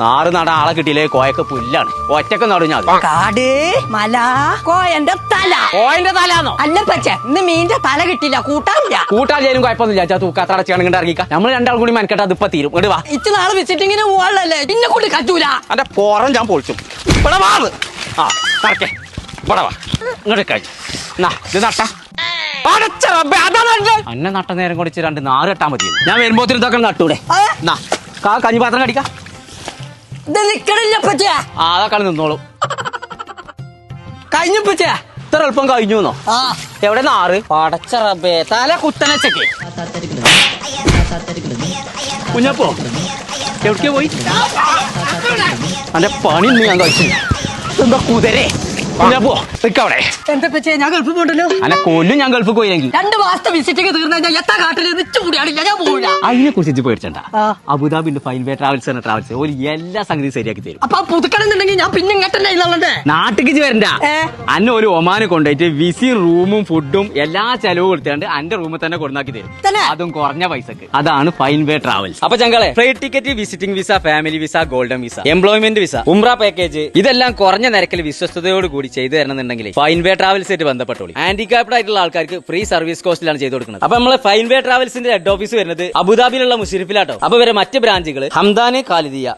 നാറ് നട ആളെ കിട്ടിയില്ലേ? കോയൊക്കെ പുല്ലാണ്. ഒറ്റയ്ക്ക് നടുഞ്ഞാൽ കാട് മല കോയന്റെ തല. കോയന്റെ തലാന്നോ അല്ല പച്ച ഇന്ന് മീന്റെ തല കിട്ടില്ല കൂട്ടാനില്ല കൂട്ടാലും കുഴപ്പമൊന്നുമില്ല. ചാ തൂക്കാത്തട ചെയ്യണമെങ്കിൽ ഇറങ്ങിക്കാം. നമ്മൾ രണ്ടാളും കൂടി മനക്കെട്ട് അതിപ്പോ തീരും. ഇങ്ങോട്ട് വാ. ഇച്ച് നാളെ വിസിറ്റിങ്ങിന് പോവാളല്ലേ പിന്നെ കൂടി കറ്റൂല. അന്റെ പോറം ഞാൻ പൊളിച്ചു. ഇവിടെ വാ ആ നടക്കേ. ഇവിടെ വാ. ഇങ്ങോട്ട് കഴിച്ചു എന്നാ ഇത് നട്ട. അന്നെ നട്ട നേരം കുടിച്ച് രണ്ട് നാറ് കെട്ടാൻ മതി ഞാൻ വരുമ്പോത്തിന് ഇതൊക്കെ നട്ടൂടെ. കഞ്ഞിപാത്രം കടിക്ക. ഇത് നിക്കണില്ല ആ അതൊക്കെ നിന്നോളും. കഴിഞ്ഞു പറ്റിയ? ഇത്ര എളുപ്പം കഴിഞ്ഞു എന്നോ? ആ. എവിടെ നാറ് പടച്ച റബ്ബേ തല കുത്തനച്ചക്ക്. കുഞ്ഞപ്പോ എവിടേക്ക് പോയി? അന്റെ പണി ഇന്ന് ഞാൻ കഴിച്ചു എന്താ കുതിരേ? കുഞ്ഞപ്പോ നിക്കവിടെ എന്താ പച്ച ഞാൻ ഗൾഫ് പോണ്ടല്ലോ. അന്നെ കൊല്ലും ഞാൻ ഗൾഫ് രണ്ട് മാസത്തെ വിസിറ്റിങ് തീർന്നു കഴിഞ്ഞാൽ എത്ര കാട്ടിൽ നിച്ചു കൂടിയാണില്ല ഞാൻ പോവില്ല. അതിനെ കുറിച്ച് പേടിച്ചണ്ട. ആ. അബുദാബിന്റെ ഫൈൻ വേ ട്രാവൽസ് എന്ന ട്രാവൽസ് ഒരു എല്ലാ സംഗതിയും ശരിയാക്കി തരും. അപ്പൊ പുതുക്കണമെന്നുണ്ടെങ്കിൽ ഞാൻ പിന്നെ ഇങ്ങോട്ടല്ലേ നാട്ടിക്ക് വരണ്ട? അന്നെ ഒരു ഒമാന് കൊണ്ടുപോയിട്ട് വിസി റൂമും ഫുഡും എല്ലാ ചെലവും കൊടുത്താണ്ട് അന്റെ റൂമിൽ തന്നെ കൊടുന്നാക്കി തരും. അതും കുറഞ്ഞ പൈസക്ക്. അതാണ് ഫൈൻ വേ ട്രാവൽസ് അപ്പൊ ഞങ്ങളെ flight ticket visiting visa family visa golden visa employment visa ഉംറ പാക്കേജ് ഇതെല്ലാം കുറഞ്ഞ നിരക്കിൽ വിശ്വസ്തയോട് കൂടി ചെയ്തു തരണമെന്നുണ്ടെങ്കിൽ ഫൈൻവേ ട്രാവൽസ് ആയിട്ട് ബന്ധപ്പെട്ടോളി. ഹാൻഡിക്കാപ്ഡ് ആയിട്ടുള്ള ആൾക്കാർക്ക് ഫ്രീ സർവീസ് കോസ്റ്റിലാണ് ചെയ്തു കൊടുക്കുന്നത്. അപ്പൊ നമ്മളെ ഫൈൻവേ ട്രാവൽസിന്റെ ഹെഡ് ഓഫീസ് വരുന്നത് അബുദാബിയിലുള്ള മുസിരിഫിലാട്ടോ അപ്പൊ വരെ മറ്റ് ബ്രാഞ്ചുകൾ ഹംദാനെ ഖാലിദിയ